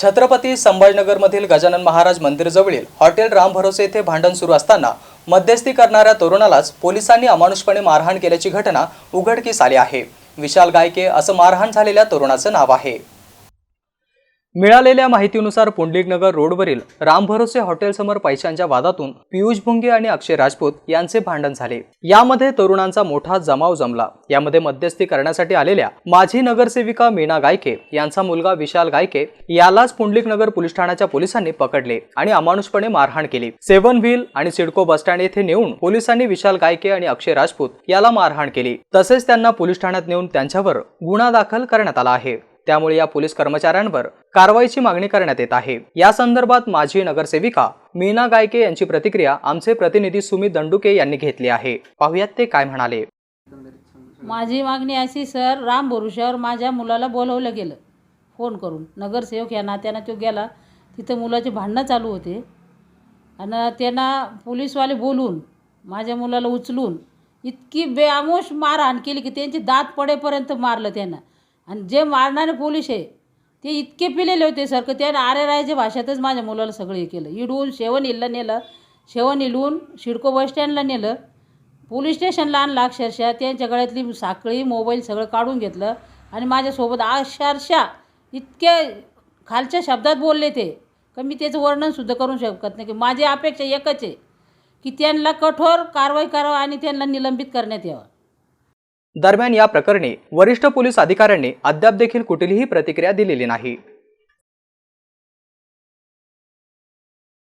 छत्रपती संभाजनगरमधील गजानन महाराज मंदिरजवळील हॉटेल राम भरोसे येथे भांडण सुरू असताना मध्यस्थी करणाऱ्या तरुणालाच पोलिसांनी अमानुषपणे मारहाण केल्याची घटना उघडकीस आली आहे. विशाल गायके असं मारहाण झालेल्या तरुणाचं नाव आहे. मिळालेल्या माहितीनुसार पुंडलिकनगर रोडवरील राम भरोसे हॉटेलसमोर पैशांच्या वादातून पियुष भुंगे आणि अक्षय राजपूत यांचे भांडण झाले. यामध्ये तरुणांचा मोठा जमाव जमला. यामध्ये मध्यस्थी करण्यासाठी आलेल्या माजी नगरसेविका मीना गायके यांचा मुलगा विशाल गायके यालाच पुंडलिकनगर पोलीस ठाण्याच्या पोलिसांनी पकडले आणि अमानुषपणे मारहाण केली. सेवन व्हील आणि सिडको बसस्टँड येथे नेऊन पोलिसांनी विशाल गायके आणि अक्षय राजपूत याला मारहाण केली. तसेच त्यांना पोलीस ठाण्यात नेऊन त्यांच्यावर गुन्हा दाखल करण्यात आला आहे. त्यामुळे या पोलीस कर्मचाऱ्यांवर कारवाईची मागणी करण्यात येत आहे. या संदर्भात माजी नगरसेविका मीना गायके यांची प्रतिक्रिया आमचे प्रतिनिधी सुमित दंडुके यांनी घेतली आहे. पाहुयात ते काय म्हणाले. माझी मागणी अशी सर राम भरोश्यावर माझ्या मुलाला बोलवलं गेलं. फोन करून नगरसेवक या नात्यानं तो गेला. तिथं मुलाचे भांडणं चालू होते. आणि त्यांना पोलीसवाले बोलून माझ्या मुलाला उचलून इतकी बेआमोश मारहाण केली की त्यांची दात पडेपर्यंत मारलं त्यांना. आणि जे मारणारे पोलीस आहे ते इतके पिलेले होते सर की त्यानं आरे रायच्या भाषेतच माझ्या मुलाला सगळं हे केलं. इडून शेवण इल्लं नेलं शेवण इलून शिडको बसस्टँडला नेलं पोलीस स्टेशनला आणलं अक्षरशः त्यांच्या गळ्यातली साखळी मोबाईल सगळं काढून घेतलं आणि माझ्यासोबत अक्षरशः इतके खालच्या शब्दात बोलले ते का मी त्याचं वर्णनसुद्धा करू शकत नाही की माझी अपेक्षा एकच आहे की त्यांना कठोर कारवाई करावं आणि त्यांना निलंबित करण्यात यावं. दरम्यान या प्रकरणी वरिष्ठ पोलीस अधिकाऱ्यांनी अद्याप देखील कुठलीही प्रतिक्रिया दिलेली नाही.